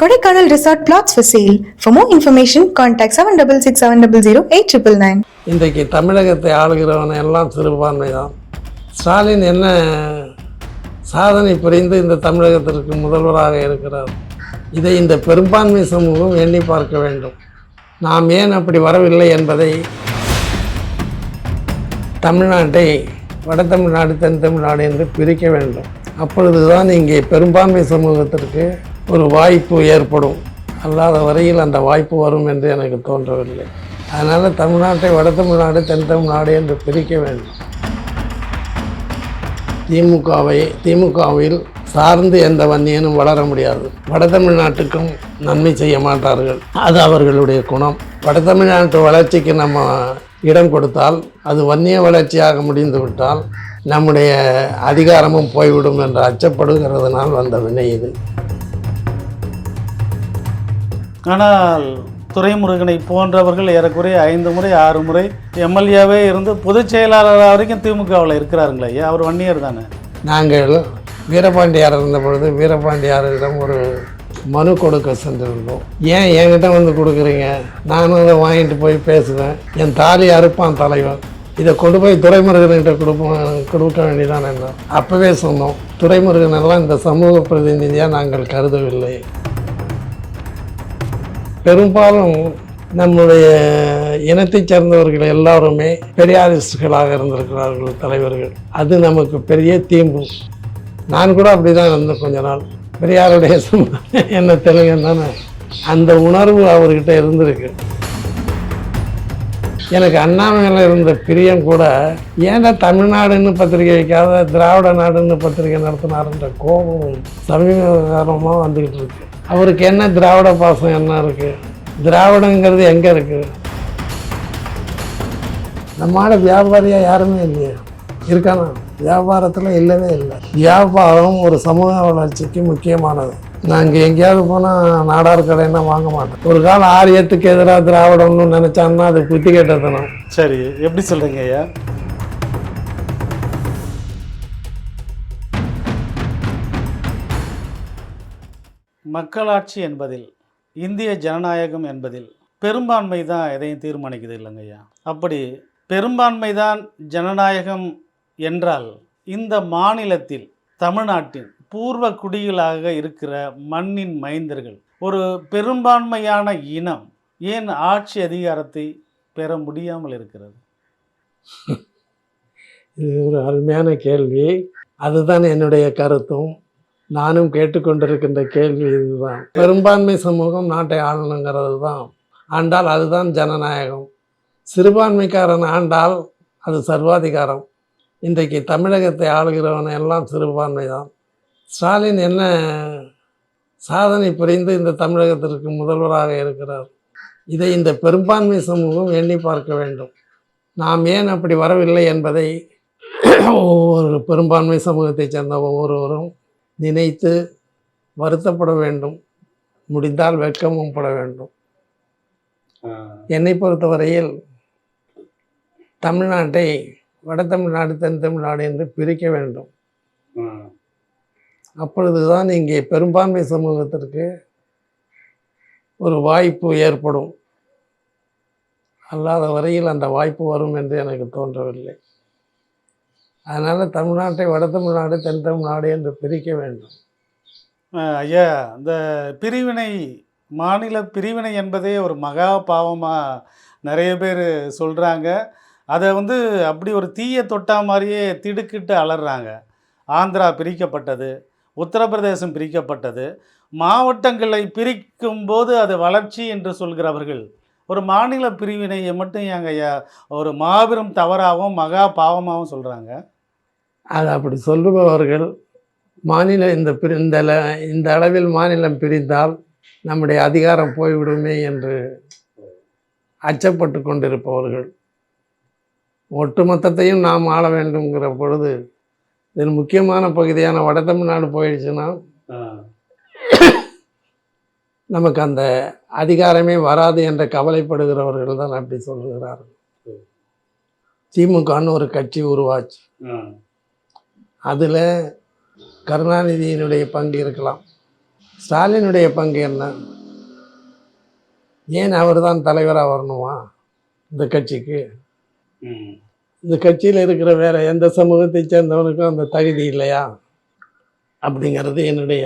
Kodaikanal resort flats for sale for more information contact seven double six seven double zero eight triple nine இன்றைக்கு தமிழகத்தை ஆளுகிறவன் எல்லாம் சிறுபான்மை தான் ஸ்டாலின் என்ன சாதனை புரிந்து இந்த தமிழகத்திற்கு முதல்வராக இருக்கிறார்? இதை இந்த பெரும்பான்மை சமூகம் எண்ணி பார்க்க வேண்டும். நாம் ஏன் அப்படி வரவில்லை என்பதை தமிழ்நாட்டை வட தமிழ்நாடு தென் தமிழ்நாடு என்று பிரிக்க வேண்டும். அப்பொழுதுதான் இங்கே பெரும்பான்மை சமூகத்திற்கு ஒரு வாய்ப்பு ஏற்படும். அல்லாத வரையில் அந்த வாய்ப்பு வரும் என்று எனக்கு தோன்றவில்லை. அதனால் தமிழ்நாட்டை வட தமிழ்நாடு தென் தமிழ்நாடு என்று பிரிக்க வேண்டும். திமுகவை திமுகவில் சார்ந்து எந்த வன்னியனும் வளர முடியாது. வட தமிழ்நாட்டுக்கும் நன்மை செய்ய மாட்டார்கள். அது அவர்களுடைய குணம். வட தமிழ்நாட்டு வளர்ச்சிக்கு நம்ம இடம் கொடுத்தால் அது வன்னிய வளர்ச்சியாக முடிந்து விட்டால் நம்முடைய அதிகாரமும் போய்விடும் என்று அச்சப்படுகிறதுனால் வந்த வினை இது. ஆனால் துரைமுருகனை போன்றவர்கள் ஏறக்குறைய ஐந்து முறை ஆறு முறை எம்எல்ஏவே இருந்து பொதுச் செயலாளர் வரைக்கும் திமுகவில் இருக்கிறாருங்களே ஐயா. அவர் வன்னியர் தானே? நாங்கள் வீரபாண்டியார் இருந்த பொழுது வீரபாண்டியாரிடம் ஒரு மனு கொடுக்க சென்றிருந்தோம். ஏன் என்கிட்ட வந்து கொடுக்குறீங்க? நானும் அதை வாங்கிட்டு போய் பேசுவேன். என் தாலி அறுப்பான் தலைவன் இதை கொண்டு போய் துறைமுருகன்கிட்ட கொடுப்போம் கொடுக்க வேண்டியதான் என்ன? அப்போவே சொன்னோம். துறைமுருகன் எல்லாம் இந்த சமூக பிரதிநிதியாக நாங்கள் கருதவில்லை. பெரும்பாலும் நம்முடைய இனத்தைச் சேர்ந்தவர்கள் எல்லாருமே பெரியாரிஸ்டுகளாக இருந்திருக்கிறார்கள் தலைவர்கள். அது நமக்கு பெரிய தீம்பு. நான் கூட அப்படி தான் இருந்தேன் கொஞ்ச நாள். பெரியாருடைய என்ன தெலுங்கன் தானே அந்த உணர்வு அவர்கிட்ட இருந்திருக்கு. எனக்கு அண்ணா இருந்த பிரியம் கூட ஏன்டா தமிழ்நாடுன்னு பத்திரிகை வைக்காத திராவிட நாடுன்னு பத்திரிக்கை நடத்தினாருன்ற கோபம் சமீபகாரமாக வந்துக்கிட்டு இருக்கு. அவருக்கு என்ன திராவிட பாசம் என்ன இருக்குது திராவிடங்கிறது எங்கே இருக்குது நம்மால வியாபாரியாக யாருமே இல்லையே. இருக்கானா? வியாபாரத்தில் இல்லவே இல்லை. வியாபாரம் ஒரு சமூக வளர்ச்சிக்கு முக்கியமானது. நாங்கள் எங்கேயாவது போனால் நாடார் கடைன்னா வாங்க மாட்டோம் ஒரு காலம் ஆரியத்துக்கு எதிராக திராவிடம்னு நினச்சான்னா அது புத்தி கேட்டதனம் சரி எப்படி சொல்கிறீங்க ஐயா? மக்களாட்சி என்பதில் இந்திய ஜனநாயகம் என்பதில் பெரும்பான்மை தான் எதையும் தீர்மானிக்குது இல்லைங்கய்யா அப்படி பெரும்பான்மை தான் ஜனநாயகம் என்றால் இந்த மாநிலத்தில் தமிழ்நாட்டின் பூர்வ குடிகளாக இருக்கிற மண்ணின் மைந்தர்கள் ஒரு பெரும்பான்மையான இனம் ஏன் ஆட்சி அதிகாரத்தை பெற முடியாமல் இருக்கிறது? இது ஒரு அருமையான கேள்வி. அதுதான் என்னுடைய கருத்தும். நானும் கேட்டுக்கொண்டிருக்கின்ற கேள்வி இதுதான். பெரும்பான்மை சமூகம் நாட்டை ஆளணுங்கிறது தான். ஆண்டால் அதுதான் ஜனநாயகம். சிறுபான்மைக்காரன் ஆண்டால் அது சர்வாதிகாரம். இன்றைக்கு தமிழகத்தை ஆளுகிறவன் எல்லாம் சிறுபான்மை தான். ஸ்டாலின் என்ன சாதனை புரிந்து இந்த தமிழகத்திற்கு முதல்வராக இருக்கிறார்? இதை இந்த பெரும்பான்மை சமூகம் எண்ணி பார்க்க வேண்டும். நாம் ஏன் அப்படி வரவில்லை என்பதை ஒவ்வொரு பெரும்பான்மை சமூகத்தைச் சேர்ந்த ஒவ்வொருவரும் நினைத்து வருத்தப்பட வேண்டும். முடிந்தால் வெட்கமும் பட வேண்டும். என்னை பொறுத்தவரையில் தமிழ்நாட்டை வட தமிழ்நாடு தென் தமிழ்நாடு என்று பிரிக்க வேண்டும். அப்பொழுதுதான் இங்கே பெரும்பான்மை சமூகத்திற்கு ஒரு வாய்ப்பு ஏற்படும். அல்லாத வரையில் அந்த வாய்ப்பு வரும் என்று எனக்கு தோன்றவில்லை. அதனால் தமிழ்நாட்டை வட தமிழ்நாடு தென் தமிழ்நாடு என்று பிரிக்க வேண்டும். ஐயா இந்த பிரிவினை மாநில பிரிவினை என்பதே ஒரு மகா பாவமாக நிறைய பேர் சொல்கிறாங்க அதை வந்து அப்படி ஒரு தீய தொட்டா மாதிரியே திடுக்கிட்டு அலறாங்க. ஆந்திரா பிரிக்கப்பட்டது உத்தரப்பிரதேசம் பிரிக்கப்பட்டது. மாவட்டங்களை பிரிக்கும் போது அது வளர்ச்சி என்று சொல்கிறவர்கள் ஒரு மாநில பிரிவினையை மட்டும் ஏங்க ஐயா ஒரு மாபெரும் தவறாகவும் மகா பாவமாகவும் சொல்கிறாங்க அது அப்படி சொல்லுபவர்கள் மாநில இந்த பிரி இந்த இந்த அளவில் மாநிலம் பிரிந்தால் நம்முடைய அதிகாரம் போய்விடுமே என்று அச்சப்பட்டு கொண்டிருப்பவர்கள். ஒட்டுமொத்தத்தையும் நாம் ஆள வேண்டுங்கிற பொழுது இதில் முக்கியமான பகுதியான வட தமிழ்நாடு போயிடுச்சுன்னா நமக்கு அந்த அதிகாரமே வராது என்ற கவலைப்படுகிறவர்கள் தான் அப்படி சொல்லுகிறார்கள் திமுகன்னு ஒரு கட்சி உருவாச்சு. அதில் கருணாநிதியினுடைய பங்கு இருக்கலாம். ஸ்டாலினுடைய பங்கு என்ன? ஏன் அவர் தான் தலைவராக வரணுமா இந்த கட்சிக்கு? இந்த கட்சியில் இருக்கிற வேற எந்த சமூகத்தை சேர்ந்தவனுக்கும் அந்த தகுதி இல்லையா? அப்படிங்கிறது என்னுடைய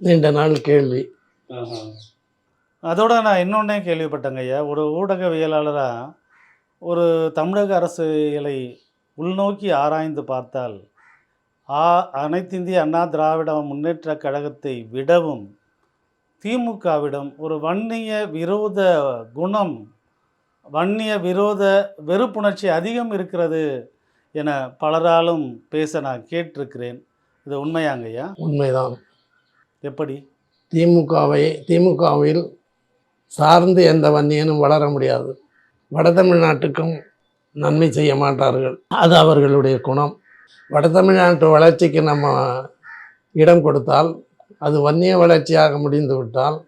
நீண்ட நாள் கேள்வி. அதோட நான் இன்னொன்னே கேள்விப்பட்டேங்க ஐயா. ஒரு ஊடகவியலாளராக ஒரு தமிழக அரசியலை உள்நோக்கி ஆராய்ந்து பார்த்தால் ஆ அனைத்திந்திய அண்ணா திராவிட முன்னேற்ற கழகத்தை விடவும் திமுகவிடம் ஒரு வன்னிய விரோத குணம் வன்னிய விரோத வெறுப்புணர்ச்சி அதிகம் இருக்கிறது என பலராலும் பேச நான் கேட்டிருக்கிறேன். இது உண்மையாங்கய்யா உண்மைதான். எப்படி? திமுகவை திமுகவில் சார்ந்து எந்த வன்னியனும் வளர முடியாது. வட தமிழ்நாட்டுக்கும் நன்மை செய்ய மாட்டார்கள். அது அவர்களுடைய குணம். வட தமிழ்நாட்டு வளர்ச்சிக்கு நம்ம இடம் கொடுத்தால் அது வன்னிய வளர்ச்சியாக முடிந்து விட்டால்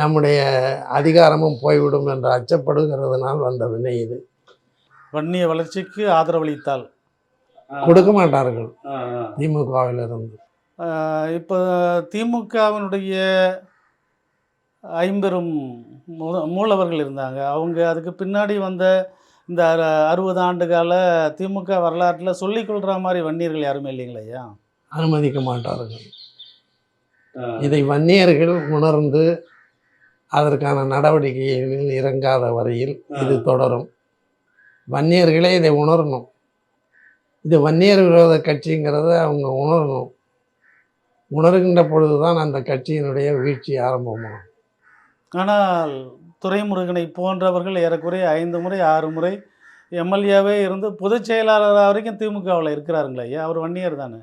நம்முடைய அதிகாரமும் போய்விடும் என்று அச்சப்படுகிறதுனால் வந்த வினை இது. வன்னிய வளர்ச்சிக்கு ஆதரவளித்தால்? கொடுக்க மாட்டார்கள். திமுகவிலிருந்து. இப்போ திமுகவினுடைய ஐம்பெரும் மூலவர்கள் இருந்தாங்க. அவங்க அதுக்கு பின்னாடி வந்த இந்த அறு- அறுபது ஆண்டு கால திமுக வரலாற்றில் சொல்லிக்கொள்கிற மாதிரி வன்னியர்கள் யாருமே இல்லைங்களா ஐயா? அனுமதிக்க மாட்டார்கள். இதை வன்னியர்கள் உணர்ந்து அதற்கான நடவடிக்கைகளில் இறங்காத வரையில் இது தொடரும். வன்னியர்களே இதை உணரணும். இது வன்னியர் விரோத கட்சிங்கிறத அவங்க உணரணும். உணர்கின்ற பொழுதுதான் அந்த கட்சியினுடைய வீழ்ச்சி ஆரம்பமாகும். ஆனால் துரைமுருகனை போன்றவர்கள் ஏறக்குறைய ஐந்து முறை ஆறு முறை எம்எல்ஏவே இருந்து பொதுச் செயலாளர் வரைக்கும் திமுகவில் இருக்கிறாருங்களா ஐயா. அவர் வன்னியர் தானே?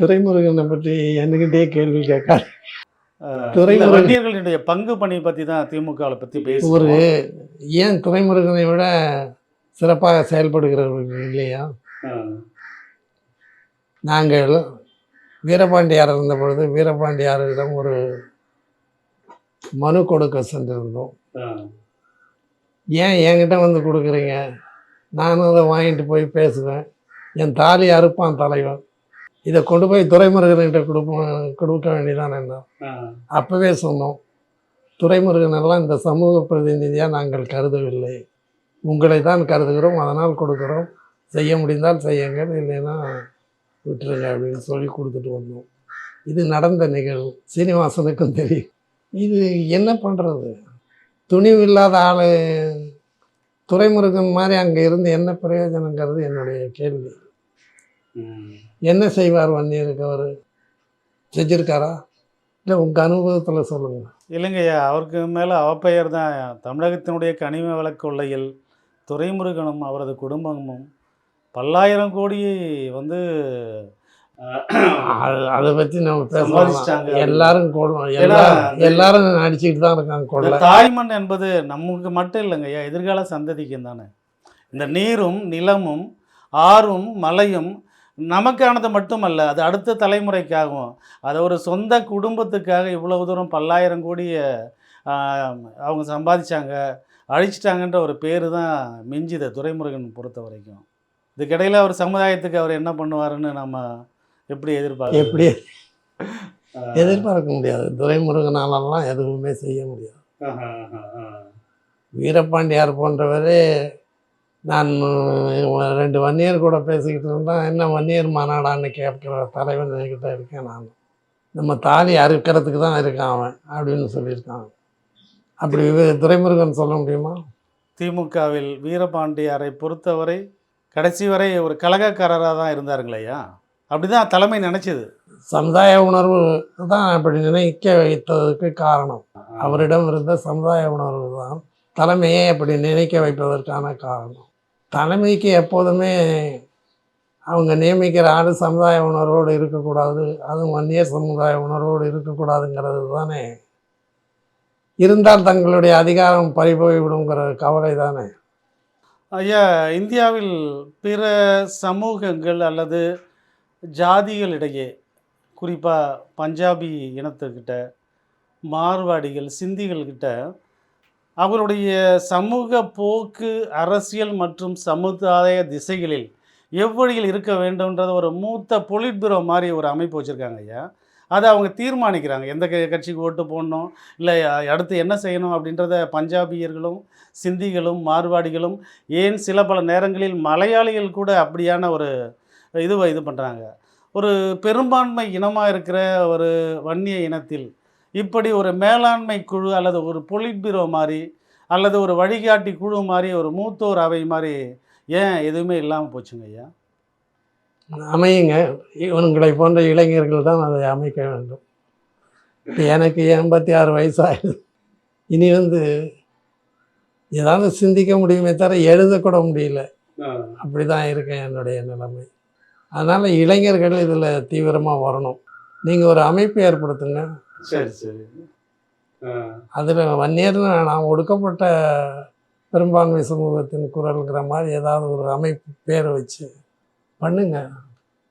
துரைமுருகனை பற்றி என்கிட்டே கேள்வி கேட்காது. வன்னியர்களுடைய பங்கு பணி பற்றி தான் திமுகவை பற்றி ஒரு பேசுவோம் ஏன் துரைமுருகனை விட சிறப்பாக செயல்படுகிறவர்கள் இல்லையா? நாங்கள் வீரபாண்டியார் இருந்த பொழுது வீரபாண்டியாரிடம் ஒரு மனு கொடுக்க சென்றிருந்தோம். ஏன் என்கிட்ட வந்து கொடுக்குறீங்க? நானும் அதை வாங்கிட்டு போய் பேசுவேன். என் தாலி அறுப்பான் தலைவன். இதை கொண்டு போய் துரைமுருகன்கிட்ட கொடுப்போம் கொடுக்க வேண்டியதான் என்ன? அப்போவே சொன்னோம் துரைமுருகனெல்லாம் இந்த சமூக பிரதிநிதியாக நாங்கள் கருதவில்லை. உங்களை தான் கருதுகிறோம் அதனால் கொடுக்குறோம். செய்ய முடிந்தால் செய்யுங்கள் இல்லைன்னா விட்டுருங்க அப்படின்னு சொல்லி கொடுத்துட்டு வந்தோம். இது நடந்த நிகழ்வு. சீனிவாசனுக்கும் தெரியும். இது என்ன பண்ணுறது துணிவு இல்லாத ஆள் துரைமுருகன் மாதிரி அங்கே இருந்து என்ன பிரயோஜனங்கிறது என்னுடைய கேள்வி. என்ன செய்வார் வன்னியருக்கு அவர் செஞ்சிருக்காரா? இல்லை உங்கள் அனுபவத்தில் சொல்லுங்கள் இல்லைங்கய்யா அவருக்கு மேலே அவப்பெயர் தான். தமிழகத்தினுடைய கனிம வள கொள்ளையில் துறைமுருகனும் அவரது குடும்பமும் பல்லாயிரம் கோடி வந்து அது- அதை பற்றி நம்ம சம்பாதிச்சிட்டாங்க. பேசலாம் எல்லாரும் எல்லாரும் அடிச்சுக்கிட்டு தான் இருக்காங்க கொள்ள தாய்மண் என்பது நமக்கு மட்டும் இல்லைங்கய்யா எதிர்கால சந்ததிக்கும் தானே. இந்த நீரும் நிலமும் ஆறும் மலையும் நமக்கானது மட்டுமல்ல அது அடுத்த தலைமுறைக்காகவும் அதை ஒரு சொந்த குடும்பத்துக்காக இவ்வளவு தூரம் பல்லாயிரம் கோடிய அவங்க சம்பாதிச்சாங்க அழிச்சிட்டாங்கன்ற ஒரு பேர் தான் மிஞ்சுது துரைமுருகன் பொறுத்த வரைக்கும் இதுக்கிடையில் அவர் சமுதாயத்துக்கு அவர் என்ன பண்ணுவாருன்னு நம்ம எப்படி எதிர்பார்க்க எப்படி? எதிர்பார்க்க முடியாது. துரைமுருகனாலலாம் எதுவுமே செய்ய முடியாது. வீரபாண்டியார் போன்றவரே நான் ரெண்டு வன்னியர் கூட பேசிக்கிட்டு இருந்தால் என்ன வன்னியர் மாநாடான்னு கேட்குற தலைவன் என்கிட்ட இருக்கேன் நான். நம்ம தாலி அறுக்கிறதுக்கு தான் இருக்கான் அவன் அப்படின்னு சொல்லியிருக்கான் அப்படி துரைமுருகன் சொல்ல முடியுமா? திமுகவில் வீரபாண்டியாரை பொறுத்தவரை கடைசி வரை ஒரு கலகக்காரராக தான் இருந்தாருங்களையா அப்படிதான் தலைமை நினைச்சது. சமுதாய உணர்வு தான் அப்படி நினைக்க வைத்ததற்கு காரணம். அவரிடம் இருந்த சமுதாய உணர்வு தான் தலைமையை அப்படி நினைக்க வைப்பதற்கான காரணம். தலைமைக்கு எப்போதுமே அவங்க நியமிக்கிற ஆடு சமுதாய உணர்வோடு இருக்கக்கூடாது அதுவும் வன்னியர் சமுதாய உணர்வோடு இருக்கக்கூடாதுங்கிறது தானே. இருந்தால் தங்களுடைய அதிகாரம் பறிபோய்விடுங்கிற கவலை தானே. ஐயா இந்தியாவில் பிற சமூகங்கள் அல்லது ஜாதிகளிடையே குறிப்பாக பஞ்சாபி இனத்துக்கிட்ட மார்வாடிகள் சிந்திகள்கிட்ட அவருடைய சமூக போக்கு அரசியல் மற்றும் சமுதாய திசைகளில் எவ்வழியில் இருக்க வேண்டும்ன்றது ஒரு மூத்த பொலிட் பியூரோ மாதிரி ஒரு அமைப்பு வச்சுருக்காங்க ஐயா. அதை அவங்க தீர்மானிக்கிறாங்க. எந்த கட்சிக்கு ஓட்டு போடணும் இல்லை அடுத்து என்ன செய்யணும் அப்படின்றத பஞ்சாபியர்களும் சிந்திகளும் மார்வாடிகளும் ஏன் சில பல நேரங்களில் மலையாளிகள் கூட அப்படியான ஒரு இதுவை இது பண்ணுறாங்க ஒரு பெரும்பான்மை இனமாக இருக்கிற ஒரு வன்னிய இனத்தில் இப்படி ஒரு மேலாண்மை குழு அல்லது ஒரு பொலிட் பீரோ மாதிரி அல்லது ஒரு வழிகாட்டி குழு மாதிரி ஒரு மூத்தோர் அவை மாதிரி ஏன் எதுவுமே இல்லாமல் போச்சுங்க ஐயா? அமையுங்க. இவங்களை போன்ற இளைஞர்கள் தான் அதை அமைக்க வேண்டும். எனக்கு எண்பத்தி ஆறு வயசாகுது இனி வந்து ஏதாவது சிந்திக்க முடியுமே தவிர எழுதக்கூட முடியல. அப்படி தான் இருக்கேன் என்னுடைய நிலைமை. அதனால் இளைஞர்கள் இதில் தீவிரமாக வரணும். நீங்கள் ஒரு அமைப்பு ஏற்படுத்துங்க. சரி சரி. அதில் வன்னியர்னு நான் ஒடுக்கப்பட்ட பெரும்பான்மை சமூகத்தின் குரல்ங்கிற மாதிரி ஏதாவது ஒரு அமைப்பு பேரை வச்சு பண்ணுங்க.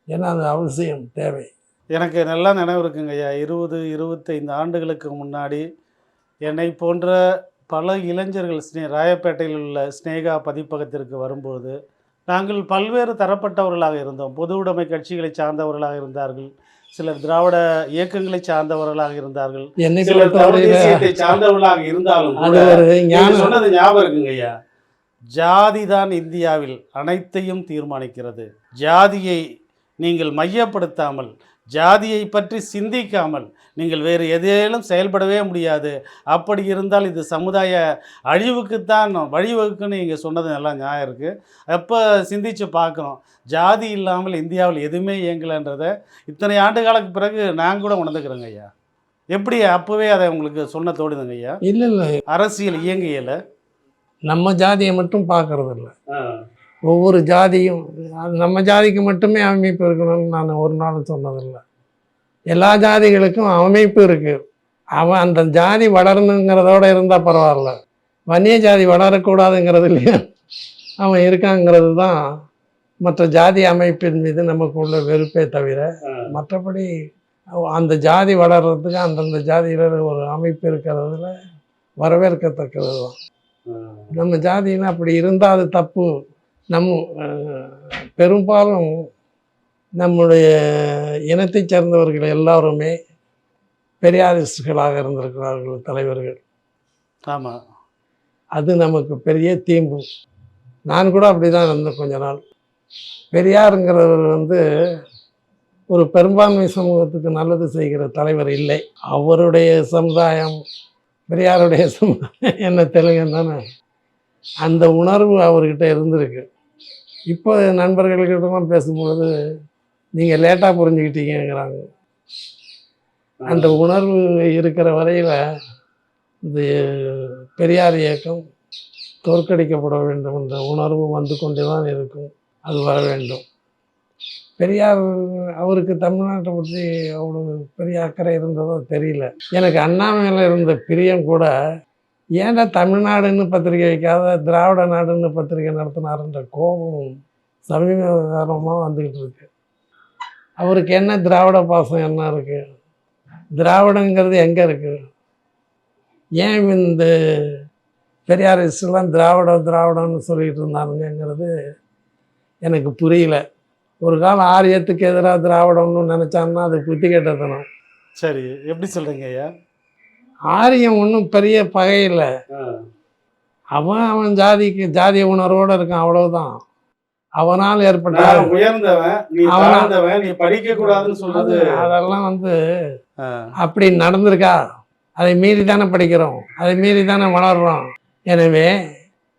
ஏன்னா அது அவசியம் தேவை. எனக்கு நல்லா நினைவு இருக்குங்க ஐயா. இருபது இருபத்தைந்து ஆண்டுகளுக்கு முன்னாடி என்னை போன்ற பல இளைஞர்கள் ஸ்னே ராயப்பேட்டையில் உள்ள ஸ்னேகா பதிப்பகத்திற்கு வரும்போது நாங்கள் பல்வேறு தரப்பட்டவர்களாக இருந்தோம். பொது உடைமை கட்சிகளை சார்ந்தவர்களாக இருந்தார்கள். சிலர் திராவிட இயக்கங்களை சார்ந்தவர்களாக இருந்தார்கள். சிலர் தேசியத்தை சார்ந்தவர்களாக இருந்தாலும் சொன்னது ஞாபகம் இருக்குங்க ஐயா. ஜாதி தான் இந்தியாவில் அனைத்தையும் தீர்மானிக்கிறது. ஜாதியை நீங்கள் மையப்படுத்தாமல் ஜாதியை பற்றி சிந்திக்காமல் நீங்கள் வேறு எதேனும் செயல்படவே முடியாது. அப்படி இருந்தால் இது சமுதாய அழிவுக்குத்தான் வழிவகுக்குன்னு நீங்கள் சொன்னது நல்லா நியாயம் இருக்குது எப்போ சிந்திச்சு பார்க்குறோம் ஜாதி இல்லாமல் இந்தியாவில் எதுவுமே இயங்கலைன்றதை இத்தனை ஆண்டு காலத்துக்கு பிறகு நான் கூட உணர்ந்துக்கிறேங்க ஐயா. எப்படி அப்போவே அதை உங்களுக்கு சொன்ன தோடுதுங்க ஐயா? இல்லை இல்லை. அரசியல் இயங்கியல. நம்ம ஜாதியை மட்டும் பார்க்கறது இல்ல ஒவ்வொரு ஜாதியும் நம்ம ஜாதிக்கு மட்டுமே அமைப்பு இருக்கணும்னு நான் ஒரு நாளும் சொன்னதில்லை. எல்லா ஜாதிகளுக்கும் அமைப்பு இருக்கு. அவன் அந்த ஜாதி வளரணுங்கிறதோட இருந்தால் பரவாயில்ல. வன்னிய ஜாதி வளரக்கூடாதுங்கிறது இல்லையா? அவன் இருக்காங்கிறது தான் மற்ற ஜாதி அமைப்பின் மீது நமக்கு உள்ள வெறுப்பே தவிர மற்றபடி அந்த ஜாதி வளர்கிறதுக்கு அந்தந்த ஜாதியில் ஒரு அமைப்பு இருக்கிறதுல வரவேற்கத்தக்கது தான் நம்ம ஜாதின்னு அப்படி இருந்தால் அது தப்பு. நம் பெரும்பாலும் நம்முடைய இனத்தைச் சேர்ந்தவர்கள் எல்லாருமே பெரியாரிஸ்டுகளாக இருந்திருக்கிறார்கள் தலைவர்கள். ஆமாம் அது நமக்கு பெரிய தீம்பு. நான் கூட அப்படி தான் இருந்தேன் கொஞ்ச நாள். பெரியாருங்கிறவர் வந்து ஒரு பெரும்பான்மை சமூகத்துக்கு நல்லது செய்கிற தலைவர் இல்லை. அவருடைய சமுதாயம் பெரியாருடைய சமுதாயம் என்ன தெலுங்கு தானே? அந்த உணர்வு அவர்கிட்ட இருந்திருக்கு. இப்போ நண்பர்கள்கிட்டலாம் பேசும்பொழுது நீங்கள் லேட்டாக புரிஞ்சுக்கிட்டீங்கிறாங்க அந்த உணர்வு இருக்கிற வரையில் இந்த பெரியார் இயக்கம் தோற்கடிக்கப்பட வேண்டும் என்ற உணர்வு வந்து கொண்டே தான் இருக்கும். அது வர வேண்டும். பெரியார் அவருக்கு தமிழ்நாட்டை பற்றி அவ்வளோ பெரிய அக்கறை இருந்ததோ தெரியல. எனக்கு அண்ணா மேலே இருந்த பிரியம் கூட ஏன்டா தமிழ்நாடுன்னு பத்திரிக்கை வைக்காத திராவிட நாடுன்னு பத்திரிக்கை நடத்தினாருன்ற கோபம் சமீபகாரமாக வந்துக்கிட்டு இருக்கு. அவருக்கு என்ன திராவிட பாசம் என்ன இருக்குது திராவிடங்கிறது எங்கே இருக்குது ஏன் இந்த பெரியாரிஸ்டெல்லாம் திராவிடம் திராவிடம்னு சொல்லிகிட்டு இருந்தானுங்கிறது எனக்கு புரியல. ஒரு காலம் ஆரியத்துக்கு எதிராக திராவிடம்னு நினச்சான்னா அது குத்தி கெட்டத்தனம். சரி எப்படி சொல்கிறீங்க ஐயா? ஆரியம் ஒன்றும் பெரிய பகையில் அவன் அவன் ஜாதிக்கு ஜாதிய உணர்வோடு இருக்கான் அவ்வளவுதான். அவனால் ஏற்பட்ட நான் உயர்ந்தவன் நீ அவனா- தாழ்ந்தவன் நீ படிக்க கூடாதுன்னு சொல்றது. அதெல்லாம் வந்து அப்படி நடந்திருக்கா? அதை மீறி தானே படிக்கிறோம். அதை மீறி தானே வளர்றோம். எனவே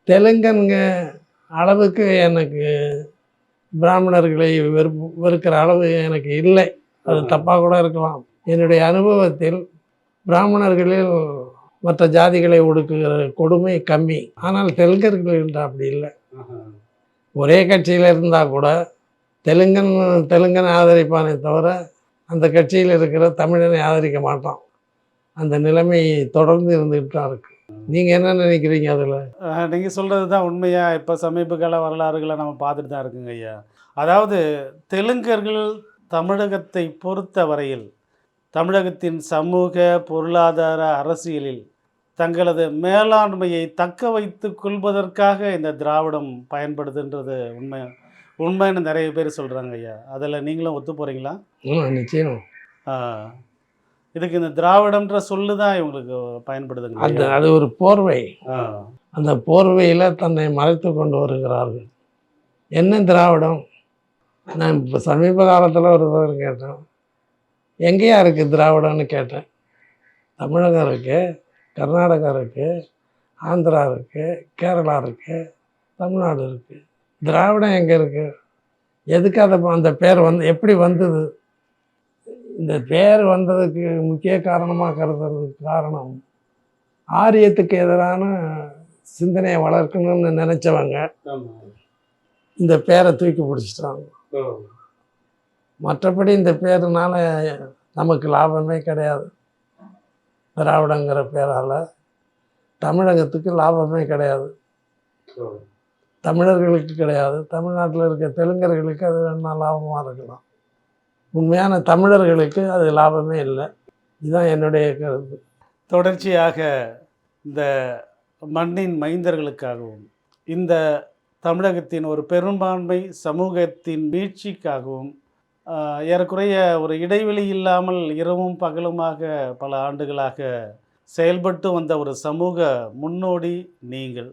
தெலுங்கனுங்க அளவுக்கு எனக்கு பிராமணர்களை வெறுப்பு வெறுக்கிற அளவு எனக்கு இல்லை. அது தப்பாக கூட இருக்கலாம். என்னுடைய அனுபவத்தில் பிராமணர்களில் மற்ற ஜாதிகளை ஒடுக்குகிற கொடுமை கம்மி. ஆனால் தெலுங்கர்கள்ன்ற அப்படி இல்லை. ஒரே கட்சியில் இருந்தால் கூட தெலுங்கன் தெலுங்கனை ஆதரிப்பானே தவிர அந்த கட்சியில் இருக்கிற தமிழனை ஆதரிக்க மாட்டான். அந்த நிலைமை தொடர்ந்து இருந்துகிட்டு தான் இருக்கு. நீங்கள் என்ன நினைக்கிறீங்க அதில்? ஆ, நீங்க சொல்றது தான் உண்மையா? இப்போ சமீப கால வரலாறுகளை நம்ம பார்த்துட்டு தான் இருக்குங்க ஐயா. அதாவது தெலுங்கர்கள் தமிழகத்தை பொறுத்த வரையில் தமிழகத்தின் சமூக பொருளாதார அரசியலில் தங்களது மேலாண்மையை தக்க வைத்து கொள்வதற்காக இந்த திராவிடம் பயன்படுதுன்றது உண்மை உண்மைன்னு நிறைய பேர் சொல்கிறாங்க ஐயா. அதில் நீங்களும் ஒத்து போகிறீங்களா நிச்சயம். இதுக்கு இந்த திராவிடம்ன்ற சொல்லு தான் இவங்களுக்கு பயன்படுதுங்க அது அது ஒரு போர்வை. அந்த போர்வையில் தன்னை மறைத்து கொண்டு வருகிறார்கள். என்ன திராவிடம்? நான் இப்போ சமீப காலத்தில் ஒரு தடவை கேட்டேன். எங்கேயா இருக்குது திராவிடம்னு கேட்டேன். தமிழகம் இருக்குது கர்நாடகா இருக்குது ஆந்திரா இருக்குது கேரளா இருக்குது தமிழ்நாடு இருக்குது திராவிடம் எங்கே இருக்குது எதுக்கு அதை அந்த பேர் வந்து எப்படி வந்தது? இந்த பேர் வந்ததுக்கு முக்கிய காரணமாக கருதுறதுக்கு காரணம் ஆரியத்துக்கு எதிரான சிந்தனையை வளர்க்கணும்னு நினச்சவங்க இந்த பேரை தூக்கி பிடிச்சிட்டாங்க. மற்றபடி இந்த பேருனால நமக்கு லாபமே கிடையாது. திராவிடங்கிற பேரால் தமிழகத்துக்கு லாபமே கிடையாது. தமிழர்களுக்கு கிடையாது. தமிழ்நாட்டில் இருக்க தெலுங்கர்களுக்கு அது வேணால் லாபமாக இருக்கலாம். உண்மையான தமிழர்களுக்கு அது லாபமே இல்லை. இதுதான் என்னுடைய கருத்து. தொடர்ச்சியாக இந்த மண்ணின் மைந்தர்களுக்காகவும் இந்த தமிழகத்தின் ஒரு பெரும்பான்மை சமூகத்தின் வீழ்ச்சிக்காகவும் ஏறக்குறைய ஒரு இடைவெளி இல்லாமல் இரவும் பகலுமாக பல ஆண்டுகளாக செயல்பட்டு வந்த ஒரு சமூக முன்னோடி நீங்கள்.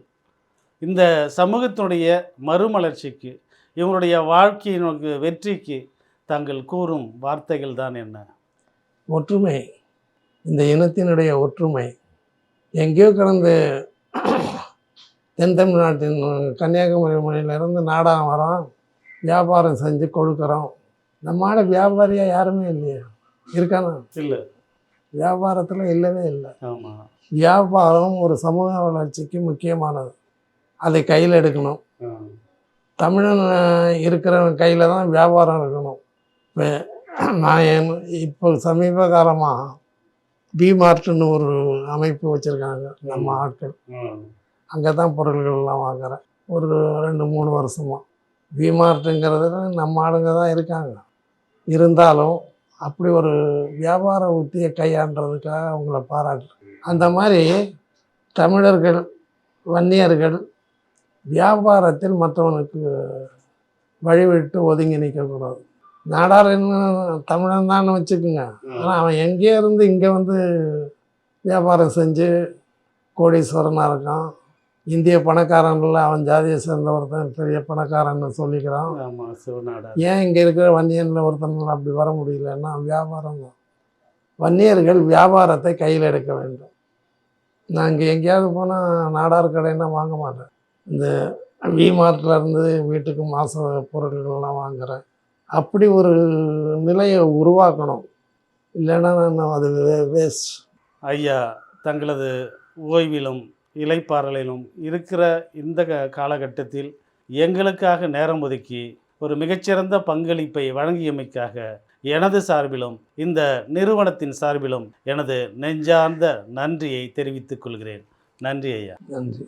இந்த சமூகத்தினுடைய மறுமலர்ச்சிக்கு இவங்களுடைய வாழ்க்கையினுக்கு வெற்றிக்கு தாங்கள் கூறும் வார்த்தைகள் தான் என்ன? ஒற்றுமை. இந்த இனத்தினுடைய ஒற்றுமை. எங்கேயோ கடந்த தென் தமிழ்நாட்டின் கன்னியாகுமரி மொழியிலிருந்து நாடகம் வரோம் வியாபாரம் செஞ்சு கொடுக்குறோம். நம்ம ஆட வியாபாரியாக யாருமே இல்லையா. இருக்கானா இல்லை. வியாபாரத்தில் இல்லவே இல்லை. ஆமாம் வியாபாரம் ஒரு சமூக வளர்ச்சிக்கு முக்கியமானது. அதை கையில் எடுக்கணும். தமிழன் அஹ், இருக்கிறவன் கையில் தான் வியாபாரம் இருக்கணும். இப்போ நான் என் இப்போ சமீப காலமாக டிமார்ட்னு ஒரு அமைப்பு வச்சுருக்காங்க நம்ம ஆட்கள். அங்கே தான் பொருள்கள்லாம் வாங்குறேன். ஒரு ரெண்டு மூணு வருஷமாக டிமார்ட்டுங்கிறது நம்ம ஆளுங்க தான் இருக்காங்க. இருந்தாலும் அப்படி ஒரு வியாபார உத்தியை கையாண்டுறதுக்காக அவங்கள பாராட்டுறேன் அந்த மாதிரி தமிழர்கள் வன்னியர்கள் வியாபாரத்தில் மற்றவனுக்கு வழிவிட்டு ஒதுங்கி நிற்கக்கூடாது. நாடாருன்னு தமிழன் தான் வச்சுக்கோங்க. ஆனால் அவன் எங்கேயோ இருந்து இங்கே வந்து வியாபாரம் செஞ்சு கோடீஸ்வரனாக இருக்கான் இந்திய பணக்காரன்ல அவன் ஜாதியை சேர்ந்த ஒருத்தன் பெரிய பணக்காரன்னு சொல்லிக்கிறான். ஆமாம் சிவநாடா ஏன் இங்கே இருக்கிற வன்னியனில் ஒருத்தனால் அப்படி வர முடியலன்னா வியாபாரம் தான். வன்னியர்கள் வியாபாரத்தை கையில் எடுக்க வேண்டும். நான் இங்கே எங்கேயாவது போனால் நாடார் கடைன்னா வாங்க மாட்டேன். இந்த விமார்ட்ல இருந்து வீட்டுக்கு மாத பொருட்கள்லாம் வாங்குறேன். அப்படி ஒரு நிலையை உருவாக்கணும். இல்லைன்னா நான் அது வேஸ்ட் ஐயா தங்களது ஓய்விலும் இலைப்பாறலிலும் இருக்கிற இந்த காலகட்டத்தில் எங்களுக்காக நேரம் ஒதுக்கி ஒரு மிகச்சிறந்த பங்களிப்பை வழங்கியமைக்காக எனது சார்பிலும் இந்த நிறுவனத்தின் சார்பிலும் எனது நெஞ்சார்ந்த நன்றியை தெரிவித்துக் கொள்கிறேன். நன்றி ஐயா. நன்றி.